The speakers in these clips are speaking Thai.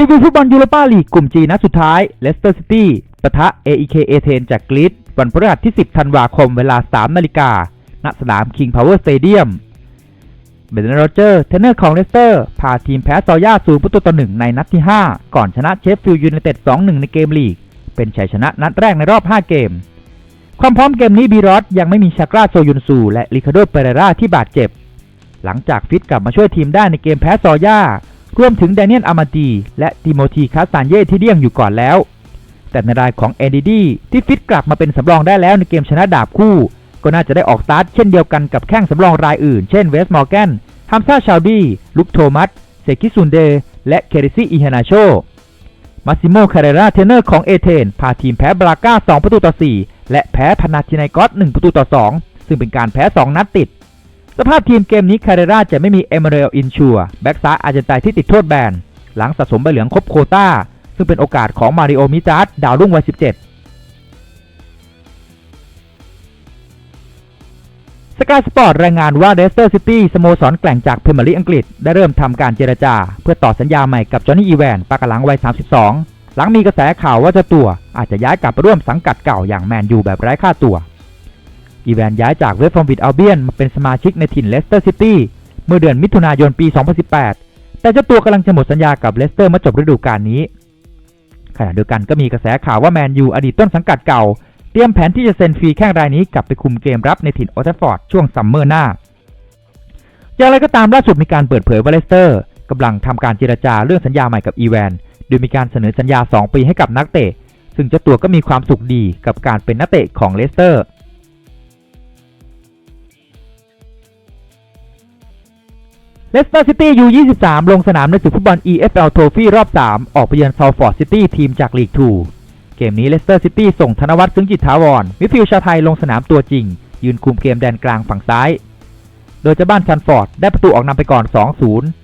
รีวิวฟุตบอลยูโรปาลีกกลุ่มจีนัดสุดท้ายเลสเตอร์ซิตี้ปะทะ AEK เอเธนจากกรีซวันพฤหัสที่ 10 ธันวาคมเวลา 3 นาฬิกาณสนาม King Power Stadium เบนโรเจอร์เทนเนอร์ของเลสเตอร์พาทีมแพ้ซอย่าศูนย์ประตูต่อหนึ่งในนัดที่ 5 ก่อนชนะเชฟฟิลด์ยูไนเต็ด 2-1 ในเกมลีก เป็นชัยชนะนัดแรกในรอบ 5 เกม ความพร้อมเกมนี้บีรอสยังไม่มีชากราโซยุนซู และริคาโดเปเรราที่บาดเจ็บ หลังจากฟิตกลับมาช่วยทีมได้ในเกมแพ้ซอย่า รวมถึงแดเนียลอามาดีและติโมธีคาสานเย่ที่เดี่ยงอยู่ก่อนแล้ว แต่ในรายของเอดีดีที่ฟิตกลับมาเป็นสำรองได้แล้วในเกมชนะดาบคู่ ก็น่าจะได้ออกสตาร์ทเช่นเดียวกันกับแข้งสำรองรายอื่น เช่นเวสมอร์แกนฮัมซาชาวดีลุกโทมัสเซกิซุนเด และเคริซีอิฮานาโชมาซิโมคาเรราเทนเนอร์ของเอเธนพาทีมแพ้บราก้า 2 ประตูต่อ 4 และแพ้พานาธินายกอส1ประตูต่อ 2 ซึ่งเป็นการแพ้ 2 นัดติด สภาพทีมเกมนี้คาเรราจะไม่มีเอเมเรลอินชัวแบ็กซ้ายอาร์เจนไตน์ที่ติดโทษแบน หลังสะสมใบเหลืองครบโคต้า ซึ่งเป็นโอกาสของมาริโอมิจาร์ดดาวรุ่งวัย 17 สกายสปอร์ตรายงานว่าเ e สเตอร์ซิตี้สโมสรแกล่งจากพรีเมียร์ลีกอังกฤษ ได้เริ่มทำการเจรจา เพื่อต่อสัญญาใหม่กับจอห์นนี่อีแวนปากกลังวัย 32 หลังมีกระแสข่าวว่าเจ้าตัวอาจจะย้ายกลับไปร่วมสังกัดเก่าอย่างแมนยูแบบไร้ค่าตัว อีแวนย้ายจากเวสต์ฟอร์มวิดอัลเบียนมาเป็นสมาชิกในถิ่นเลสเตอร์ซิตี้เมื่อเดือนมิถุนายนปี 2018 แต่เจ้าตัวกำลังจะหมดสัญญากับเลสเตอร์เมื่อจบฤดูกาลนี้ ขณะเดียวกันก็มีกระแสข่าวว่าแมนยูอดีตต้นสังกัดเก่า เตรียมแผนที่จะเซ็นฟรีแข้งรายนี้กลับไปคุมเกมรับในถิ่นโอลด์แทัฟฟอร์ดช่วงซัมเมอร์หน้า อย่างไรก็ตามล่าสุดมีการเปิดเผยว่าเลสเตอร์กำลังทำการเจรจาเรื่องสัญญาใหม่กับอีแวนโดยมีการเสนอสัญญา 2 ปีให้กับนักเตะ ซึ่งเจ้าตัวก็มีความสุขดีกับการเป็นนักเตะของเลสเตอร์ เลสเตอร์ซิตี้ยู23 ลงสนามในศึกฟุตบอล EFL Trophy รอบ 3 ออกไปเยือนซาวฟอร์ดซิตี้ทีมจากลีก 2 เกมนี้เลสเตอร์ซิตี้ส่งธนวัฒน์ซึ้งจิตถาวรมิดฟิลด์ชาวไทยลงสนามตัวจริง ยืนคุมเกมแดนกลางฝั่งซ้าย โดยเจ้าบ้านซันฟอร์ดได้ประตูออกนำไปก่อน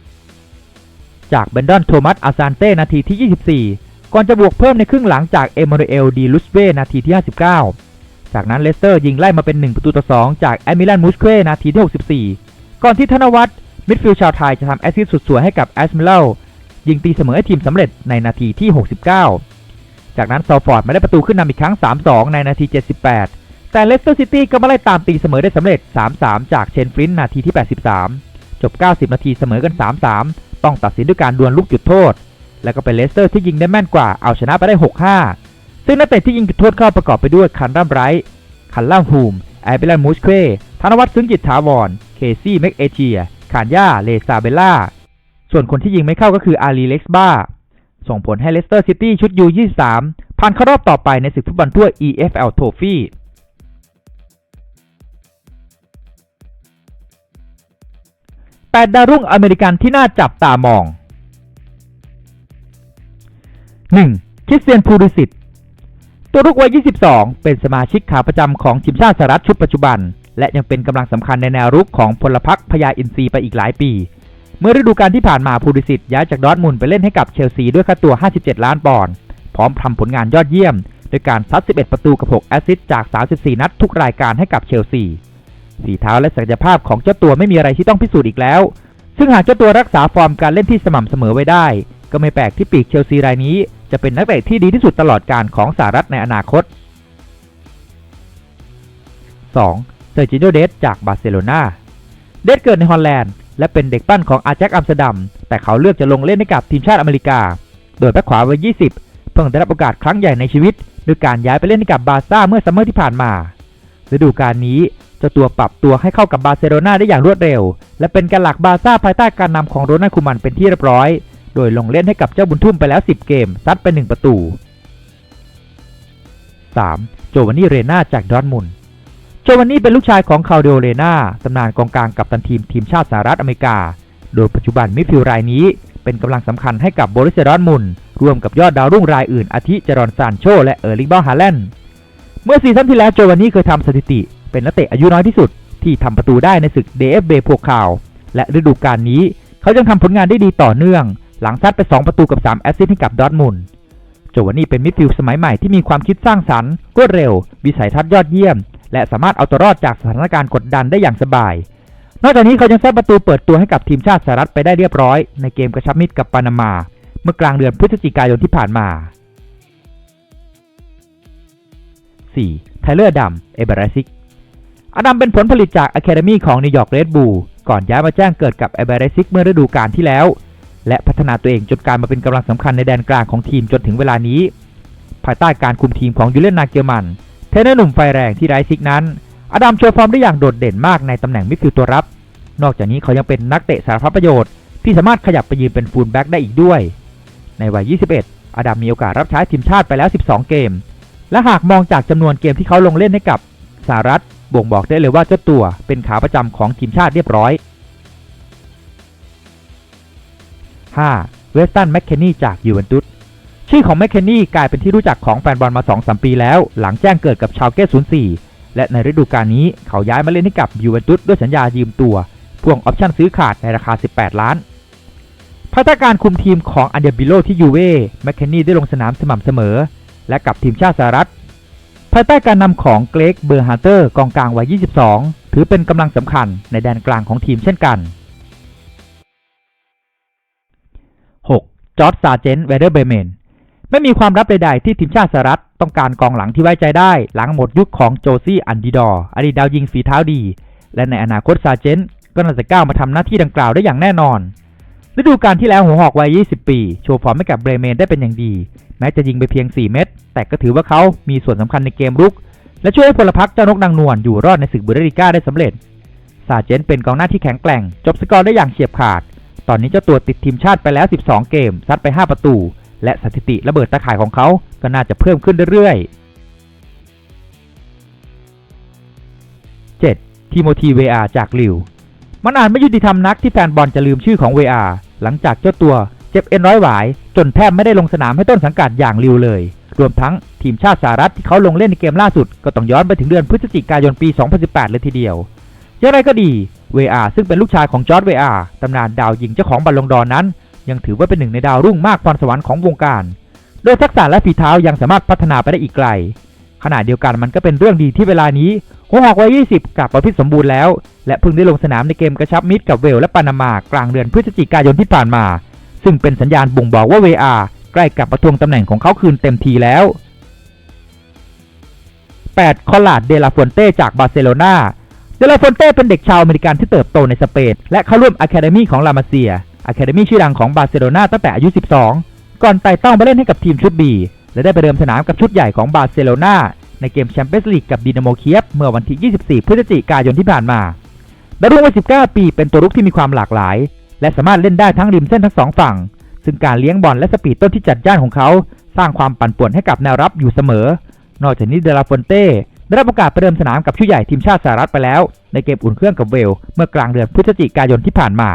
2-0 จากเบนดอนโทมัสอาซานเต้นาทีที่ 24 ก่อนจะบวกเพิ่มในครึ่งหลังจากเอมานูเอลดีลุสเวนาทีที่ 59 จากนั้นเลสเตอร์ยิงไล่มาเป็น 1 ประตูต่อ 2 จากแอมิลันมูสเควนาทีที่ 64 ก่อนที่ธนวัฒน์ มิดฟิลด์ชาวไทยจะทำแอสซิสต์สุดสวยให้กับแอสมิเลลยิงตีเสมอให้ทีมสำเร็จในนาทีที่ 69 จากนั้นซอลฟอร์ดมาได้ประตูขึ้นนำอีกครั้ง 3-2 ในนาที 78 แต่เลสเตอร์ซิตี้ก็มาไล่ตามตีเสมอได้สำเร็จ 3-3 จากเชนฟลินต์นาทีที่ 83 จบ 90 นาทีเสมอกัน 3-3 ต้องตัดสินด้วยการดวลลูกจุดโทษ แล้วก็เป็นเลสเตอร์ที่ยิงได้แม่นกว่าเอาชนะไปได้ 6-5 ซึ่งนักเตะที่ยิงจุดโทษเข้าประกอบไปด้วยคันรัมไรท์คันล่ามฮูมแอเบลันมูสเควธนวัฒน์ซึ้งจิตถาวร เคซี่แม็กเอเจีย คานยาเลซาเบล่า ส่วนคนที่ยิงไม่เข้าก็คืออารีเล็กซ์บ้า ส่งผลให้เลสเตอร์ซิตี้ชุดยู23ผ่านเข้ารอบต่อไปในศึกฟุตบอลถ้วย EFL Trophy แปดดาวรุ่งอเมริกันที่น่าจับตามอง 1. คริสเตียนพูริสิตตัวรุกวัย 22 เป็นสมาชิกขาประจำของทีมชาติสหรัฐชุดปัจจุบัน และยังเป็นกำลังสำคัญในแนวรุกของพลพรรคพญาอินทรีไปอีกหลายปี เมื่อฤดูกาลที่ผ่านมาพูริสิตย้ายจากดอร์ทมุนไปเล่นให้กับเชลซีด้วยค่าตัว 57 ล้านปอนด์พร้อมทำผลงานยอดเยี่ยมโดยการซัด 11 ประตูกับ 6 แอสซิสต์จาก 34 นัดทุกรายการให้กับเชลซีฝีเท้าและศักยภาพของเจ้าตัวไม่มีอะไรที่ต้องพิสูจน์อีกแล้ว ซึ่งหากเจ้าตัวรักษาฟอร์มการเล่นที่สม่ำเสมอไว้ได้ ก็ไม่แปลกที่ปีกเชลซีรายนี้ จะเป็นนักเตะที่ดีที่สุดตลอดการของสหรัฐในอนาคต 2. เซอร์จิโนเดสจากบาร์เซโลนาเดสเกิดในฮอลแลนด์และเป็นเด็กปั้นของอาแจ็คอัมสเตอร์ดัม แต่เขาเลือกจะลงเล่นให้กับทีมชาติอเมริกา โดยแบ็คขวาวัย 20 เพิ่งได้รับโอกาสครั้งใหญ่ในชีวิตด้วยการย้ายไปเล่นให้กับบาร์ซ่าเมื่อซัมเมอร์ที่ผ่านมา ฤดูกาลนี้เจ้าตัวปรับตัวให้เข้ากับบาร์เซโลนาได้อย่างรวดเร็ว และเป็นการหลักบาร์ซ่าภายใต้การนำของโรนัลคูมันเป็นที่เรียบร้อย โดยลงเล่นให้กับเจ้าบุญทุ่มไปแล้ว 10 เกม ซัดไป 1 ประตู 3. โจวานนี่เรนาจากดอร์ทมุนด์ โจวานนี่เป็นลูกชายของคาเดโอเรนาตำนานกองกลางกับตันทีมทีมชาติสหรัฐอเมริกา โดยปัจจุบันมิดฟิลด์รายนี้เป็นกำลังสำคัญให้กับโบริสเซียดอร์ทมุนร่วมกับยอดดาวรุ่งรายอื่น อาทิเจรอนซานโช และเออร์ลิงบอลฮาแลนด์เมื่อซีซั่นที่แล้วโจวานนี่เคยทำสถิติ เป็นนักเตะอายุน้อยที่สุด ที่ทำประตูได้ในศึก DFB พวกข่าว และฤดูกาลนี้ เขายังทำผลงานได้ดีต่อเนื่อง หลังซัดไป 2 ประตูกับ 3 แอสซิสต์ให้กับดอร์ทมุนโจวานนี่เป็นมิดฟิลด์สมัยใหม่ที่มีความคิดสร้างสรรค์รวดเร็ว วิสัยทัศน์ยอดเยี่ยม และสามารถเอาตัวรอดจากสถานการณ์กดดันได้อย่างสบาย นอกจากนี้เขายังแซะประตูเปิดตัวให้กับทีมชาติสหรัฐไปได้เรียบร้อย ในเกมกระชับมิตรกับปานามา เมื่อกลางเดือนพฤศจิกายนที่ผ่านมา 4. ไทเลอร์ดัม เอเบรซิก อดัมเป็นผลผลิตจากอะคาเดมีของนิวยอร์กเรดบูลก่อนย้ายมาแจ้งเกิดกับเอเบรซิกเมื่อฤดูกาลที่แล้ว และพัฒนาตัวเองจนกลายมาเป็นกำลังสำคัญในแดนกลางของทีมจนถึงเวลานี้ ภายใต้การคุมทีมของยูเลนนาเกียมัน เทรนเนอร์หนุ่มไฟแรงที่ไร้ซิกนั้น อดัมโชว์ฟอร์มได้อย่างโดดเด่นมากในตำแหน่งมิดฟิลด์ตัวรับ นอกจากนี้เขายังเป็นนักเตะสารพัดประโยชน์ที่สามารถขยับไปยืนเป็นฟูลแบ็กได้อีกด้วย ในวัย 21 อดัมมีโอกาสรับใช้ทีมชาติไปแล้ว 12 เกม และหากมองจากจำนวนเกมที่เขาลงเล่นให้กับสหรัฐบ่งบอกได้เลยว่าเจ้าตัวเป็นขาประจำของทีมชาติเรียบร้อย 5. เวสตันแมคเคนนี่จากยูเวนตุส ชื่อของแมคเคนนี่กลายเป็นที่รู้จักของแฟนบอลมา2-3ปีแล้ว หลังแจ้งเกิดกับชาวเก้04 และในฤดูกาลนี้เขาย้ายมาเล่นให้กับยูเวนตุสด้วยสัญญายืมตัวพ่วงออปชั่นซื้อขาดในราคา 18 ล้านภายใต้การคุมทีมของอันเดบิโลที่ยูเว่แมคเคนนี่ได้ลงสนามสม่ำเสมอ และกับทีมชาติสหรัฐภายใต้การนำของเกรกเบอร์ฮาร์เตอร์กองกลางวัย 22 ถือเป็นกำลังสำคัญในแดนกลางของทีมเช่นกัน 6. จอร์ดซาเจนเวเดอร์เบเมน ไม่มีความลับใดๆที่ทีมชาติสหรัฐต้องการกองหลังที่ไว้ใจได้ หลังหมดยุคของโจซี่อันดีดอร์อดีตดาวยิงฝีเท้าดี และในอนาคตซาเจนต์ก็น่าจะก้าวมาทำหน้าที่ดังกล่าวได้อย่างแน่นอน ฤดูกาลที่แล้วหัวหอกวัย 20 ปี โชว์ฟอร์มให้กับเบรเมนได้เป็นอย่างดี แม้จะยิงไปเพียง 4 เม็ดแต่ก็ถือว่าเขามีส่วนสำคัญในเกมรุก และช่วยให้พลพรรคเจ้านกนางนวลอยู่รอดในศึกบูเดริก้าได้สำเร็จซาเจนต์เป็นกองหน้าที่แข็งแกร่ง จบสกอร์ได้อย่างเฉียบขาด ตอนนี้เจ้าตัวติดทีมชาติไปแล้ว 12 เกมซัดไป 5 ประตู และสถิติระเบิดตะข่ายของเขาก็น่าจะเพิ่มขึ้นเรื่อยๆ 7. ทีโมธีเวอาจากลิว มันอาจไม่ยุติธรรมนักที่แฟนบอลจะลืมชื่อของเวอาหลังจากเจ้าตัวเจ็บเอ็นร้อยหวาย จนแทบไม่ได้ลงสนามให้ต้นสังกัดอย่างลิวเลย รวมทั้งทีมชาติสหรัฐที่เขาลงเล่นในเกมล่าสุด ก็ต้องย้อนไปถึงเดือนพฤศจิกายนปี 2018 เลยทีเดียวอย่างไรก็ดีเวอาซึ่งเป็นลูกชายของจอร์ดเวอาตำนานดาวยิงเจ้าของบอลลงดอนนั้น ยังถือว่าเป็นหนึ่งในดาวรุ่งมากพรสวรรค์ของวงการ โดยทักษะและฝีเท้ายังสามารถพัฒนาไปได้อีกไกล ขณะเดียวกันมันก็เป็นเรื่องดีที่เวลานี้หัวหอกวัย 20 กลับมาพิษสมบูรณ์แล้ว และเพิ่งได้ลงสนามในเกมกระชับมิตรกับเวลและปานามากลางเดือนพฤศจิกายนที่ผ่านมา ซึ่งเป็นสัญญาณบ่งบอกว่าเวอาใกล้กลับมาทวงตำแหน่งของเขาคืนเต็มทีแล้ว 8. คอลาดเดลาฟอนเต้จากบาร์เซโลนาเดลาฟอนเต้เป็นเด็กชาวอเมริกันที่เติบโตในสเปนและเข้าร่วมอะคาเดมีของลามาเซีย อะคาเดมี่ชื่อดังของบาร์เซโลนาตั้งแต่อายุ 12 ก่อนไต่เต้ามาเล่นให้กับทีมชุดบีและได้ไปเดิมสนามกับชุดใหญ่ของบาร์เซโลนาในเกมแชมเปี้ยนส์ลีกกับดินาโมเคียฟเมื่อวันที่ 24 พฤศจิกายนที่ผ่านมาดาวรุ่งวัย 19 ปีเป็นตัวรุกที่มีความหลากหลาย และสามารถเล่นได้ทั้งริมเส้นทั้งสองฝั่ง ซึ่งการเลี้ยงบอลและสปีดต้นที่จัดจ้านของเขา สร้างความปั่นป่วนให้กับแนวรับอยู่เสมอ นอกจากนี้เดลาฟอนเต้ได้รับโอกาสไปเดิมสนามกับชุดใหญ่ทีมชาติสหรัฐไปแล้ว ในเกมอุ่นเครื่องกับเวล เมื่อกลางเดือนพฤศจิกายนที่ผ่านมา